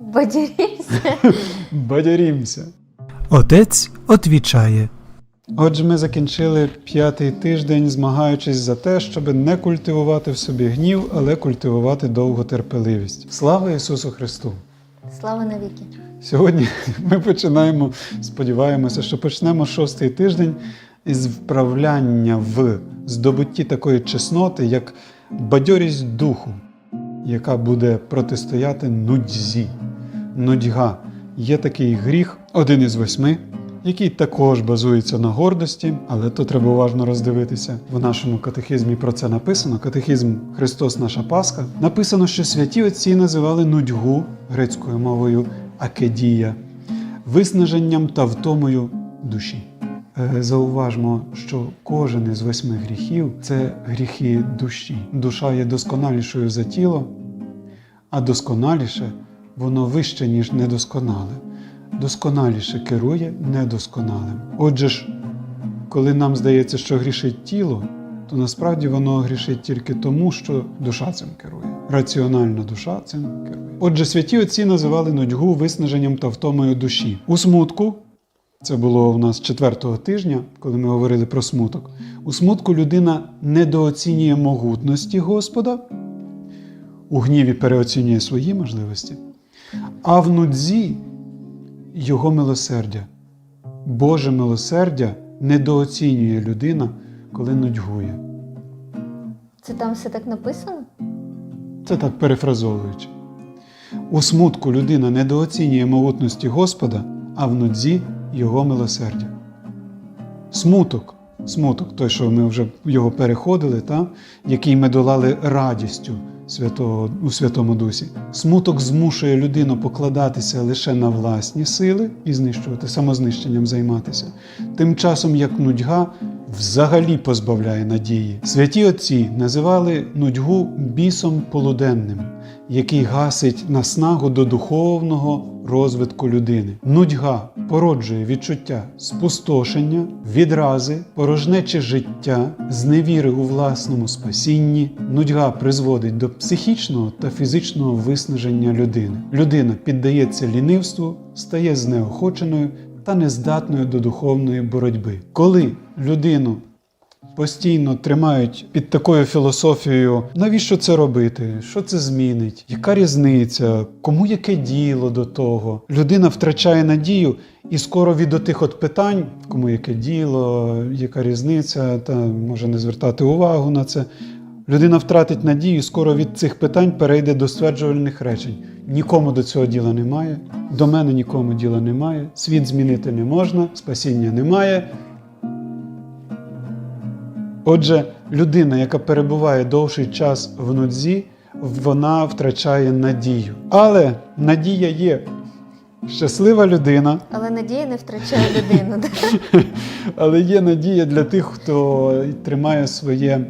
Бадірівся. Бадярімся. Отець отвічає. Отже, ми закінчили п'ятий тиждень, змагаючись за те, щоб не культивувати в собі гнів, але культивувати довготерпеливість. Слава Ісусу Христу! Слава навіки. Сьогодні ми починаємо, сподіваємося, що почнемо шостий тиждень із вправляння в здобутті такої чесноти, як бадьорість духу, яка буде протистояти нудзі. Нудьга є такий гріх, один із восьми, який також базується на гордості, але то треба уважно роздивитися. В нашому катехизмі про це написано. Катехизм Христос наша Пасха. Написано, що святі отці називали нудьгу грецькою мовою акедія, виснаженням та втомою душі. Е, Зауважмо, що кожен із восьми гріхів це гріхи душі. Душа є досконалішою за тіло, а досконаліше воно вище, ніж недосконале. Досконаліше керує недосконалим. Отже ж, коли нам здається, що грішить тіло, то насправді воно грішить тільки тому, що душа цим керує. Раціональна душа цим керує. Отже, святі отці називали нудьгу виснаженням та втомою душі. У смутку, це було у нас четвертого тижня, коли ми говорили про смуток. У смутку людина недооцінює могутності Господа, у гніві переоцінює свої можливості, а в нудзі його милосердя. Боже милосердя недооцінює людина, коли нудьгує. Це там все так написано? Це так перефразовуючи. У смутку людина недооцінює могутності Господа, а в нудзі його милосердя. Смуток, смуток, той, що ми вже його переходили, та? який ми долали радістю Святого, у Святому Дусі. Смуток змушує людину покладатися лише на власні сили і знищувати, самознищенням займатися. Тим часом, як нудьга взагалі позбавляє надії. Святі отці називали нудьгу бісом полуденним, який гасить наснагу до духовного розвитку людини. Нудьга породжує відчуття спустошення, відрази, порожнече життя, зневіри у власному спасінні. Нудьга призводить до психічного та фізичного виснаження людини. Людина піддається лінивству, стає знеохоченою та нездатною до духовної боротьби. Коли людину постійно тримають під такою філософією, навіщо це робити, що це змінить, яка різниця, кому яке діло до того. Людина втрачає надію і скоро від отих от питань, кому яке діло, яка різниця, та може не звертати увагу на це. Людина втратить надію, скоро від цих питань перейде до стверджувальних речень. Нікому до цього діла немає, до мене нікому діла немає, світ змінити не можна, спасіння немає. Отже, людина, яка перебуває довший час в нудзі, вона втрачає надію. Але надія є. Щаслива людина, Але надія не втрачає людину. але є надія для тих, хто тримає своє,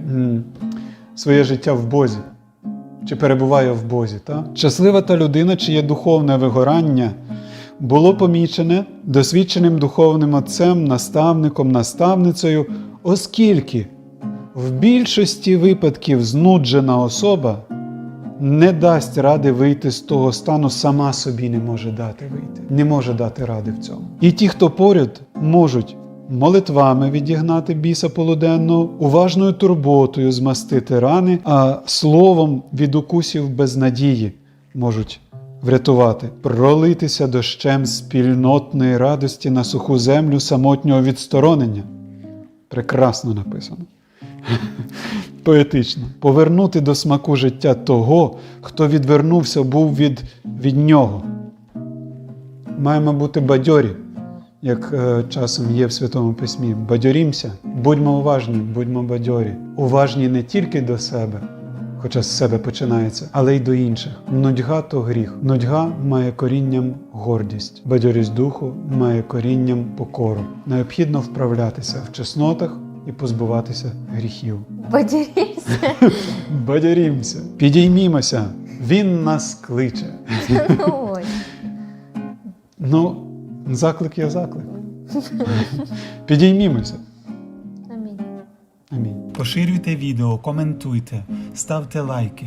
своє життя в Бозі чи перебуває в Бозі. Та? Щаслива та людина, чиє духовне вигорання було помічене досвідченим духовним отцем, наставником, наставницею, оскільки в більшості випадків знуджена особа не дасть ради вийти з того стану, сама собі не може дати вийти, не може дати ради в цьому. І ті, хто поряд, можуть молитвами відігнати біса полуденного, уважною турботою змастити рани, а словом від укусів безнадії можуть врятувати, пролитися дощем спільнотної радості на суху землю самотнього відсторонення. Прекрасно написано. Поетично. Повернути до смаку життя того, хто відвернувся був від, від нього. Маємо бути бадьорі, як е, часом є в Святому Письмі. Бадьорімся, будьмо уважні, будьмо бадьорі. Уважні не тільки до себе, хоча з себе починається, але й до інших. Нудьга то гріх. Нудьга має корінням гордість. Бадьорість духу має корінням покору. Необхідно вправлятися в чеснотах і позбуватися гріхів. Бадірівся. Бадьорімся, підіймімося, він нас кличе. Ну. Ну, заклик є заклик. Підіймімося. Амінь. Амінь. Поширюйте відео, коментуйте, ставте лайки.